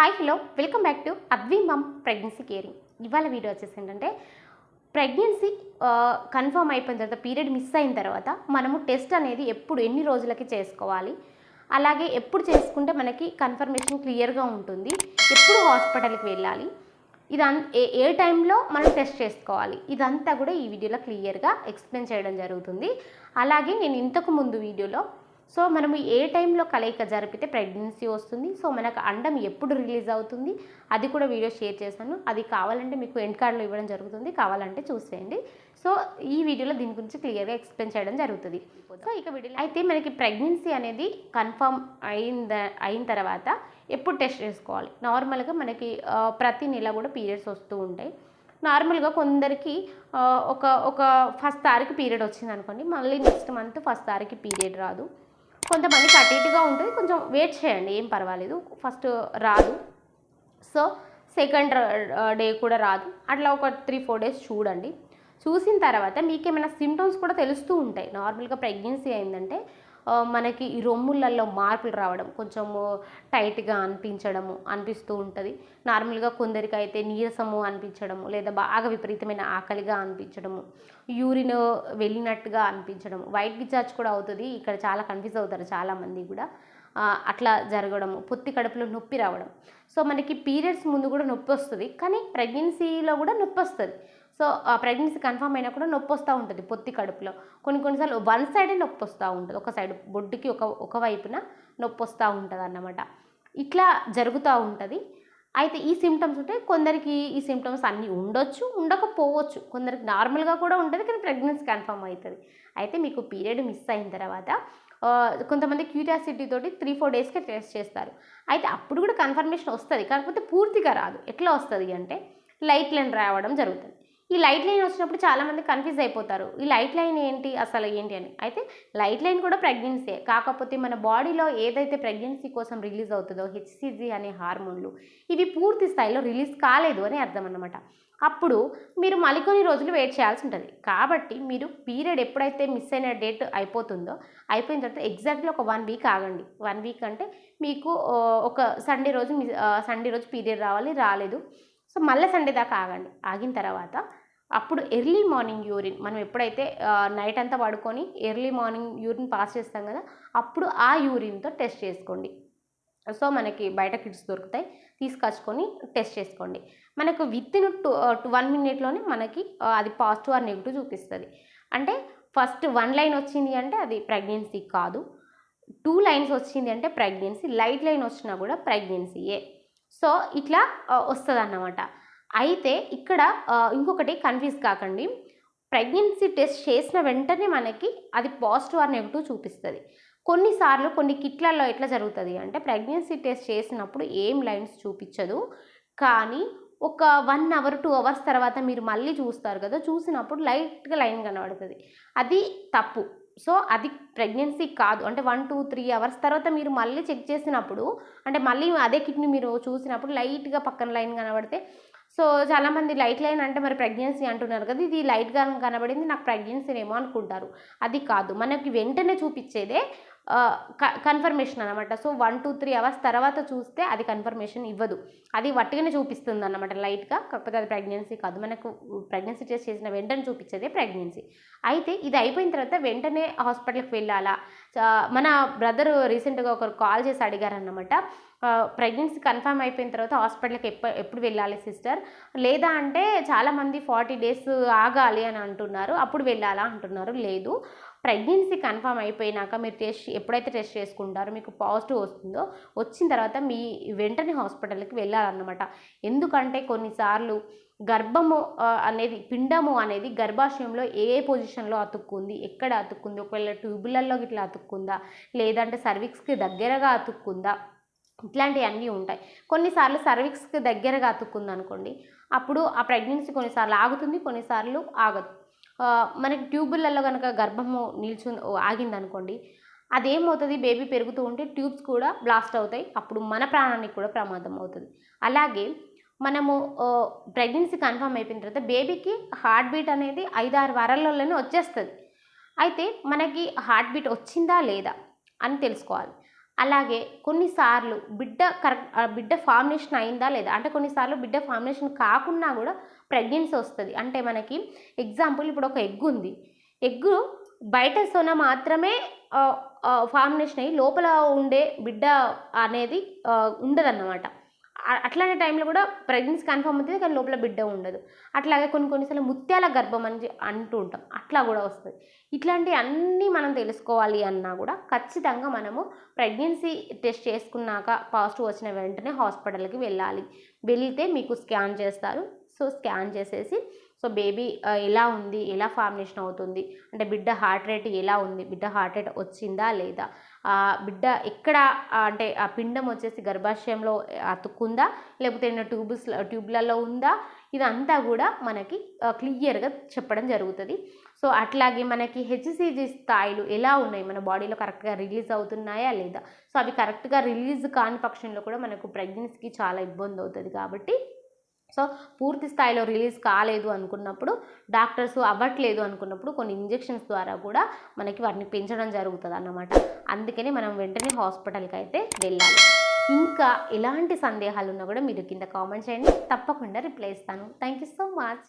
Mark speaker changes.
Speaker 1: Hi hello. Welcome back to Advi mom pregnancy caring. ఇవాళ video వచ్చేసి ఏంటంటే pregnancy confirm అయిపోయిన తర్వాత పీరియడ్ మిస్ అయిన తర్వాత మనము టెస్ట్ అనేది ఎప్పుడు ఎన్ని రోజులకి చేసుకోవాలి? అలాగే ఎప్పుడు చేసుకుంటే మనకి కన్ఫర్మేషన్ క్లియర్గా ఉంటుంది? ఎప్పుడు హాస్పిటల్కి వెళ్ళాలి? ఇదం ఏ ఏ టైంలో మనం టెస్ట్ చేసుకోవాలి? ఇదంతా కూడా ఈ వీడియోలో క్లియర్గా ఎక్స్ప్లెయిన్ చేయడం జరుగుతుంది. అలాగే నేను ఇంతకు ముందు వీడియోలో సో మనము ఏ టైంలో కలయిక జరిపితే ప్రెగ్నెన్సీ వస్తుంది. సో మనకు అండం ఎప్పుడు రిలీజ్ అవుతుంది అది కూడా వీడియో షేర్ చేశాను. అది కావాలంటే మీకు ఎండ్ కార్డులో ఇవ్వడం జరుగుతుంది. కావాలంటే చూసేయండి. సో ఈ వీడియోలో దీని గురించి క్లియర్గా ఎక్స్ప్లెయిన్ చేయడం జరుగుతుంది. సో ఇక వీడియో అయితే మనకి ప్రెగ్నెన్సీ అనేది కన్ఫర్మ్ అయిన అయిన తర్వాత ఎప్పుడు టెస్ట్ చేసుకోవాలి. నార్మల్గా మనకి ప్రతి నెల కూడా పీరియడ్స్ వస్తూ ఉంటాయి. నార్మల్గా కొందరికి ఒక ఒక ఫస్ట్ తారీఖు పీరియడ్ వచ్చింది అనుకోండి మళ్ళీ నెక్స్ట్ మంత్ ఫస్ట్ తారీఖు పీరియడ్ రాదు. కొంతమందికి అటు ఇటుగా ఉంటుంది. కొంచెం వెయిట్ చేయండి ఏం పర్వాలేదు. ఫస్ట్ రాదు. సో సెకండ్ డే కూడా రాదు. అట్లా ఒక త్రీ ఫోర్ డేస్ చూడండి. చూసిన తర్వాత మీకు ఏమైనా సిమ్టమ్స్ కూడా తెలుస్తూ ఉంటాయి. నార్మల్గా ప్రెగ్నెన్సీ అయిందంటే మనకి ఈ రొమ్ములలో మార్పులు రావడం కొంచెము టైట్గా అనిపించడము అనిపిస్తూ ఉంటుంది. నార్మల్గా కొందరికి అయితే నీరసము అనిపించడము లేదా బాగా విపరీతమైన ఆకలిగా అనిపించడము యూరిన్ వెళ్ళినట్టుగా అనిపించడం వైట్ డిశ్చార్జ్ కూడా అవుతుంది. ఇక్కడ చాలా కన్ఫ్యూజ్ అవుతారు చాలామంది కూడా. అట్లా జరగడము పొత్తి కడుపులో నొప్పి రావడం. సో మనకి పీరియడ్స్ ముందు కూడా నొప్పి వస్తుంది కానీ ప్రెగ్నెన్సీలో కూడా నొప్పి వస్తుంది. సో ఆ ప్రెగ్నెన్సీ కన్ఫర్మ్ అయినా కూడా నొప్పి వస్తూ ఉంటుంది పొత్తి కడుపులో. కొన్ని కొన్నిసార్లు వన్ సైడే నొప్పి వస్తూ ఉంటుంది ఒక సైడ్ బొడ్డుకి ఒక ఒక వైపున నొప్పి వస్తూ ఉంటుంది అన్నమాట. ఇట్లా జరుగుతూ ఉంటుంది. అయితే ఈ సిమ్టమ్స్ ఉంటే కొందరికి ఈ సిమ్టమ్స్ అన్నీ ఉండొచ్చు ఉండకపోవచ్చు. కొందరికి నార్మల్గా కూడా ఉంటుంది కానీ ప్రెగ్నెన్సీ కన్ఫర్మ్ అవుతుంది. అయితే మీకు పీరియడ్ మిస్ అయిన తర్వాత కొంతమంది క్యూరియాసిటీ తోటి త్రీ ఫోర్ డేస్కే టెస్ట్ చేస్తారు. అయితే అప్పుడు కూడా కన్ఫర్మేషన్ వస్తుంది. కాకపోతే పూర్తిగా రాదు. ఎట్లా వస్తుంది అంటే లైట్ లైన్ రావడం జరుగుతుంది. ఈ లైట్ లైన్ వచ్చినప్పుడు చాలామంది కన్ఫ్యూజ్ అయిపోతారు. ఈ లైట్ లైన్ ఏంటి? అసలు ఏంటి అని. అయితే లైట్ లైన్ కూడా ప్రెగ్నెన్సీ కాకపోతే మన బాడీలో ఏదైతే ప్రెగ్నెన్సీ కోసం రిలీజ్ అవుతుందో హెచ్సిజీ అనే హార్మోన్లు ఇవి పూర్తి స్థాయిలో రిలీజ్ కాలేదు అని అర్థం అనమాట అప్పుడు మీరు మరికొన్ని రోజులు వెయిట్ చేయాల్సి ఉంటుంది. కాబట్టి మీరు పీరియడ్ ఎప్పుడైతే మిస్ అయిన డేట్ అయిపోతుందో అయిపోయిన తర్వాత ఎగ్జాక్ట్లీ ఒక వన్ వీక్ ఆగండి. వన్ వీక్ అంటే మీకు ఒక సండే రోజు మిస్ సండే రోజు పీరియడ్ రావాలి రాలేదు. సో మళ్ళీ సండే దాకా ఆగండి. ఆగిన తర్వాత అప్పుడు ఎర్లీ మార్నింగ్ యూరిన్ మనం ఎప్పుడైతే నైట్ అంతా పడుకొని ఎర్లీ మార్నింగ్ యూరిన్ పాస్ చేస్తాం కదా అప్పుడు ఆ యూరిన్తో టెస్ట్ చేసుకోండి. సో మనకి బయట కిట్స్ దొరుకుతాయి. తీసుకొచ్చుకొని టెస్ట్ చేసుకోండి. మనకు విత్ ఇన్ టూ వన్ మినిట్లోనే మనకి అది పాజిటివ్ ఆర్ నెగిటివ్ చూపిస్తుంది. అంటే ఫస్ట్ వన్ లైన్ వచ్చింది అంటే అది ప్రెగ్నెన్సీ కాదు. టూ లైన్స్ వచ్చింది అంటే ప్రెగ్నెన్సీ లైట్ లైన్ వచ్చినా కూడా ప్రెగ్నెన్సీయే. సో ఇట్లా వస్తుంది అన్నమాట అయితే ఇక్కడ ఇంకొకటి కన్ఫ్యూజ్ కాకండి. ప్రెగ్నెన్సీ టెస్ట్ చేసిన వెంటనే మనకి అది పాజిటివ్ ఆర్ నెగిటివ్ చూపిస్తుంది. కొన్నిసార్లు కొన్ని కిట్లలో ఎట్లా జరుగుతుంది అంటే ప్రెగ్నెన్సీ టెస్ట్ చేసినప్పుడు ఏం లైన్స్ చూపించదు. కానీ ఒక వన్ అవర్ టూ అవర్స్ తర్వాత మీరు మళ్ళీ చూస్తారు కదా చూసినప్పుడు లైట్గా లైన్ కనబడుతుంది. అది తప్పు. సో అది ప్రెగ్నెన్సీ కాదు. అంటే వన్ టూ త్రీ అవర్స్ తర్వాత మీరు మళ్ళీ చెక్ చేసినప్పుడు అంటే మళ్ళీ అదే కిడ్నీ మీరు చూసినప్పుడు లైట్గా పక్కన లైన్ కనబడితే సో చాలామంది లైట్ లైన్ అంటే మరి ప్రెగ్నెన్సీ అంటున్నారు కదా ఇది లైట్గా కనబడింది నాకు ప్రెగ్నెన్సీ ఏమో అనుకుంటారు. అది కాదు. మనకి వెంటనే చూపించేదే కన్ఫర్మేషన్ అనమాట so one two three hours తర్వాత చూస్తే అది కన్ఫర్మేషన్ ఇవ్వదు. అది వట్టిగానే చూపిస్తుంది అన్నమాట లైట్గా. కాకపోతే అది ప్రెగ్నెన్సీ కాదు. మనకు ప్రెగ్నెన్సీ టెస్ట్ చేసిన వెంటనే చూపించేదే ప్రెగ్నెన్సీ అయితే ఇది అయిపోయిన తర్వాత వెంటనే హాస్పిటల్కి వెళ్ళాలా? చా- మన బ్రదర్ రీసెంట్గా ఒకరు కాల్ చేసి అడిగారన్నమాట. ప్రెగ్నెన్సీ కన్ఫర్మ్ అయిపోయిన తర్వాత హాస్పిటల్కి ఎప్ప ఎప్పుడు వెళ్ళాలి సిస్టర్ లేదా అంటే చాలామంది ఫార్టీ డేస్ ఆగాలి అని అంటున్నారు అప్పుడు వెళ్ళాలా అంటున్నారు లేదు. ప్రెగ్నెన్సీ కన్ఫర్మ్ అయిపోయినాక మీరు టెస్ట్ ఎప్పుడైతే టెస్ట్ చేసుకుంటారో మీకు పాజిటివ్ వస్తుందో వచ్చిన తర్వాత మీ వెంటనే హాస్పిటల్కి వెళ్ళాలన్నమాట. ఎందుకంటే కొన్నిసార్లు గర్భము అనేది పిండము అనేది గర్భాశయంలో ఏ పొజిషన్లో అతుక్కుంది ఎక్కడ అతుక్కుంది ఒకవేళ ట్యూబులల్లో ఇట్లా అతుక్కుందా లేదంటే సర్వీక్స్కి దగ్గరగా అతుక్కుందా ఇట్లాంటివి అన్నీ ఉంటాయి. కొన్నిసార్లు సర్వీక్స్కి దగ్గరగా అతుక్కుంది అనుకోండి అప్పుడు ఆ ప్రెగ్నెన్సీ కొన్నిసార్లు ఆగుతుంది కొన్నిసార్లు ఆగదు. మనకి ట్యూబులలో కనుక గర్భము నిల్చు ఆగింది అనుకోండి అదేమవుతుంది? బేబీ పెరుగుతూ ఉంటే ట్యూబ్స్ కూడా బ్లాస్ట్ అవుతాయి. అప్పుడు మన ప్రాణానికి కూడా ప్రమాదం అవుతుంది. అలాగే మనము ప్రెగ్నెన్సీ కన్ఫర్మ్ అయిపోయిన తర్వాత బేబీకి హార్ట్ బీట్ అనేది ఐదు ఆరు వారాలలోనే వచ్చేస్తుంది. అయితే మనకి హార్ట్ బీట్ వచ్చిందా లేదా అని తెలుసుకోవాలి. అలాగే కొన్నిసార్లు బిడ్డ కరెక్ట్ బిడ్డ ఫార్మినేషన్ అయిందా లేదా? అంటే కొన్నిసార్లు బిడ్డ ఫార్మినేషన్ కాకున్నా కూడా ప్రెగ్నెన్సీ వస్తుంది. అంటే మనకి ఎగ్జాంపుల్ ఇప్పుడు ఒక ఎగ్ ఉంది. ఎగ్గు బయట సొన మాత్రమే ఫార్మినేషన్ అయ్యి లోపల ఉండే బిడ్డ అనేది ఉండదన్నమాట. అట్లాంటి టైంలో కూడా ప్రెగ్నెన్సీ కన్ఫర్మ్ అవుతుంది కానీ లోపల బిడ్డ ఉండదు. అట్లాగే కొన్ని కొన్నిసార్లు ముత్యాల గర్భం అని అంటూ ఉంటాం. అట్లా కూడా వస్తుంది. ఇట్లాంటి అన్నీ మనం తెలుసుకోవాలి అన్నా కూడా ఖచ్చితంగా మనము ప్రెగ్నెన్సీ టెస్ట్ చేసుకున్నాక పాజిటివ్ వచ్చిన వెంటనే హాస్పిటల్కి వెళ్ళాలి. వెళ్తే మీకు స్కాన్ చేస్తారు. సో స్కాన్ చేసేసి సో బేబీ ఎలా ఉంది? ఎలా ఫార్మినేషన్ అవుతుంది? అంటే బిడ్డ హార్ట్ రేట్ ఎలా ఉంది? బిడ్డ హార్ట్ రేట్ వచ్చిందా లేదా? బిడ్డ ఎక్కడ అంటే ఆ పిండం వచ్చేసి గర్భాశయంలో అతుక్కుందా? లేకపోతే ఏమైనా ట్యూబ్స్ ట్యూబ్లలో ఉందా? ఇదంతా కూడా మనకి క్లియర్గా చెప్పడం జరుగుతుంది. సో అట్లాగే మనకి హెచ్సిజి స్థాయిలు ఎలా ఉన్నాయి? మన బాడీలో కరెక్ట్గా రిలీజ్ అవుతున్నాయా లేదా? సో అవి కరెక్ట్గా రిలీజ్ కాని పక్షంలో కూడా మనకు ప్రెగ్నెన్సీకి చాలా ఇబ్బంది అవుతుంది కాబట్టి సో పూర్తి స్థాయిలో రిలీజ్ కాలేదు అనుకున్నప్పుడు డాక్టర్స్ అవ్వట్లేదు అనుకున్నప్పుడు కొన్ని ఇంజెక్షన్స్ ద్వారా కూడా మనకి వాటిని పెంచడం జరుగుతుంది అన్నమాట అందుకని మనం వెంటనే హాస్పిటల్కి అయితే వెళ్ళాలి. ఇంకా ఎలాంటి సందేహాలు ఉన్నా కూడా మీరు కింద కామెంట్ చేయండి. తప్పకుండా రిప్లై ఇస్తాను. Thank you so much.